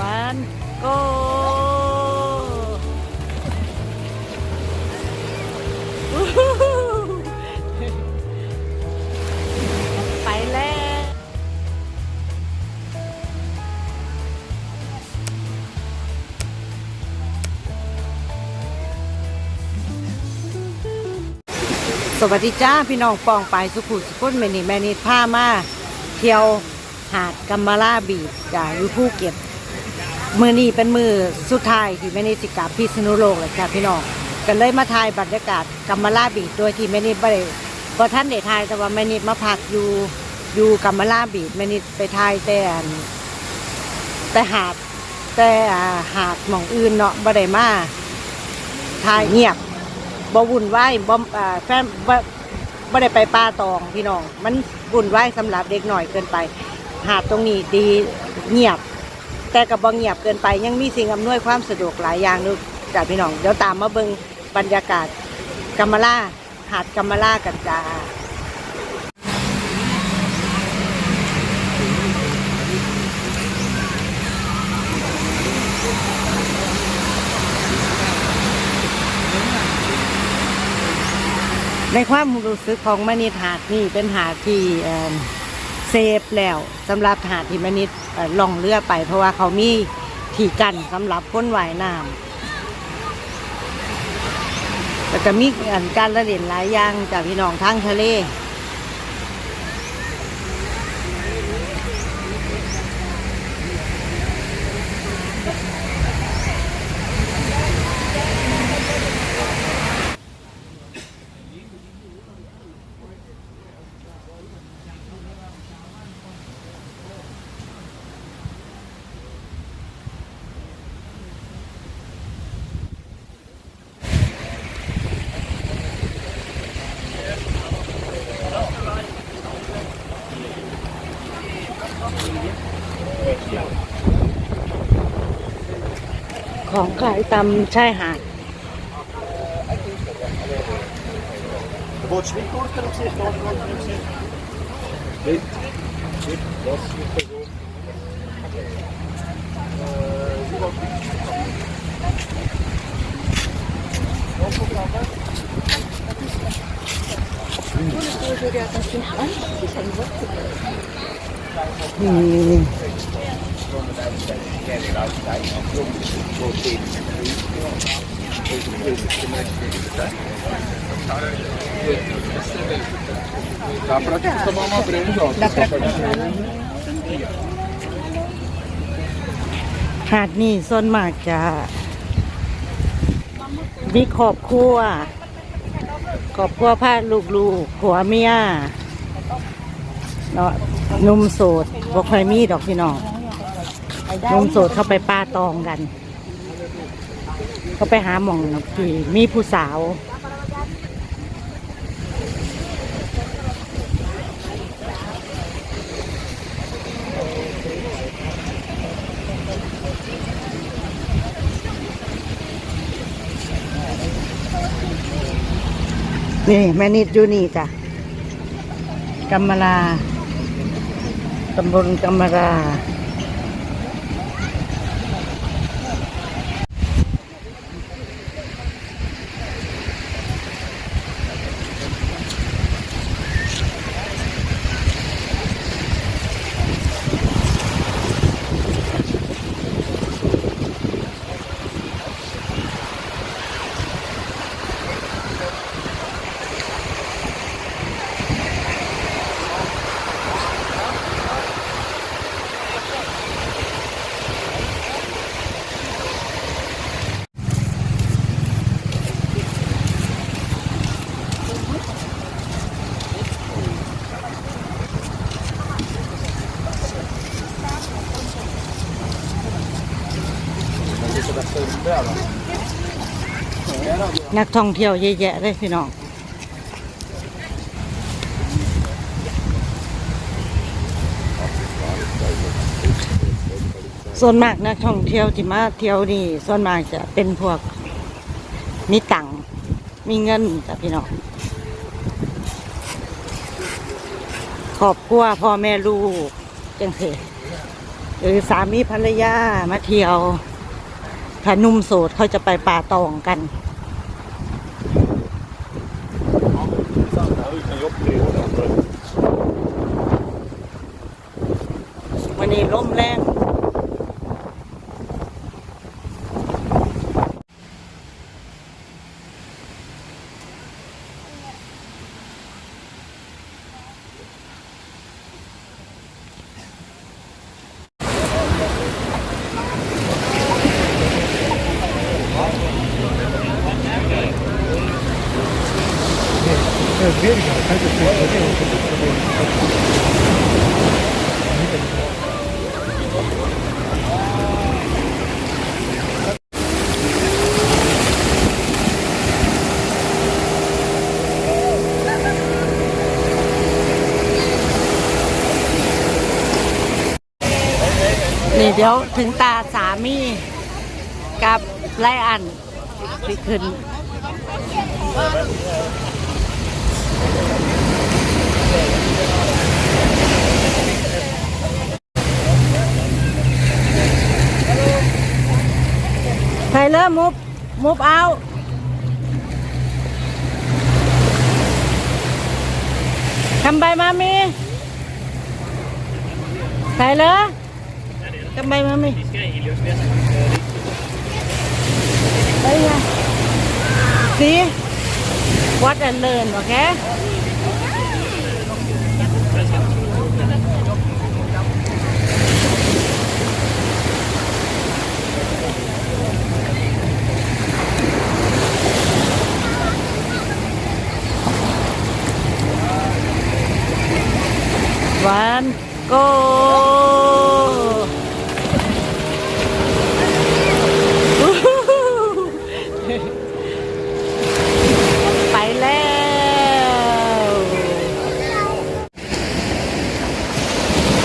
วันโกไปแล้ว สวัสดีจ้าพี่น้องปองไปสุขุมสุขุนแม่นี่แม่นี่พามาเที่ยวหาดกัมมาลาบีจ้าอยู่ภูเก็ต มือนี้เป็นมือสุดท้ายที่แม่นี่สิกลับพิษณุโลกเลยจ้าพี่น้องกันเลยมาถ่ายบรรยากาศกัมมาลาบีชโดยที่แม่นี่ไม่ได้พอท่านได้ถ่ายแต่ว่าแม่นี่มาพักอยู่อยู่กัมมาลาบีชแม่นี่ไปถ่ายแต่แต่หาดแต่หาดหมองอื่นเนาะบ่ได้มาถ่ายเงียบบ่วุ่นวายบ่แฟนบ่บ่ได้ไปป่าตองพี่น้อง มันวุ่นวายสำหรับเด็กหน่อยเกินไป หาดตรงนี้ดีเงียบ แต่ก็บ่เงียบเกินไปยังมีสิ่งอำนวยความสะดวกหลายอย่างนึกจ้ะพี่น้องเดี๋ยวตามมาเบิงบรรยากาศกัมมาลาหาดกัมมาลากันจ้าในความรู้สึกของมณิษฐ์หาดนี่เป็นหาดที่ เซฟแล้วสำหรับหาดทีมณิษฐ์เอ่อล่องเรือไป เพราะว่าเขามีที่กันสำหรับคนว่ายน้ำแล้วก็มีอันการละเล่นหลายอย่างจากพี่น้องทางทะเล ของขายตำชายหาด Wordt zwikkoord Dá pra tomar uma breja, ó. Dá pra tomar หาดนี่ส่วนมากจะมีขอบครัวขอบครัวพาลูกๆผัวเมียเนาะหนุ่มโสดบ่ค่อยมีดอกพี่น้อง นุ่มโสดเข้าไปป้าตองกัน เขาไปหาหม่องที่มีผู้สาวนี่แม่นิดอยู่นี่จ้ะกัมมลาตำบลกัมมาลา นักท่องเที่ยวเยอะแยะเลยพี่น้องส่วนมากนักท่องเที่ยวที่มาเที่ยวนี่ส่วนมากจะเป็นพวกมีตังค์มีเงินจ้ะพี่น้องครอบครัวพ่อแม่ลูกจังเสเออสามีภรรยามาเที่ยว ถ้านุ่มโสดเขาจะไปป่าตองกัน วันนี้ลมแรง kan jobba tre år efter. วันนี้ลมแรงนี่เดี๋ยวถึงตาสามีกับไลอันที่ขึ้น Taylor, move, move out. Come by mommy. Tyler, come by mommy. Đây nha. See what I learn, okay? ไปแล้ว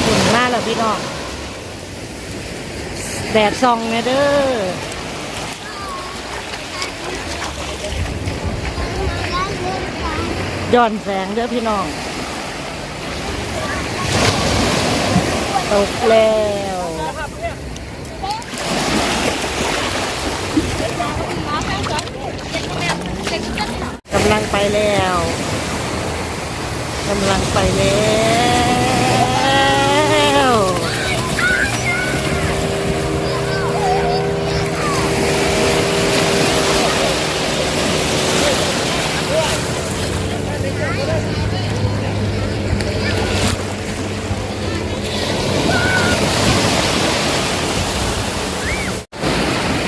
ถึงมากแล้วพี่น้อง แดดส่องเนี่ยเด้อย้อนแสงเด้อพี่น้อง ตกแล้วกำลัง ไปแล้วกำลังไปแล้ว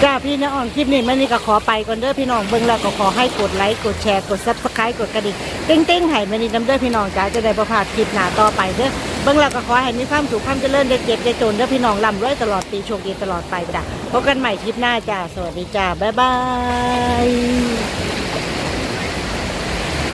จ้า พี่น้องคลิปนี้มันนี่ก็ขอไปก่อนเด้อพี่น้องเบิ่งแล้วก็ขอให้กดไลค์กดแชร์กดซับสไครต์กดกระดิ่งเต้งๆให้มันนี่นำเด้อพี่น้องจ้าจะได้ประพาดคลิปหน้าต่อไปเด้อเบิ่งแล้วก็ขอให้มีความสุขความเจริญได้เก็บได้จนเด้อพี่น้องร่ำรวยตลอดปีโชคดีตลอดไปจ้ะพบกันใหม่คลิปหน้าจ้าสวัสดีจ้าบ๊ายบาย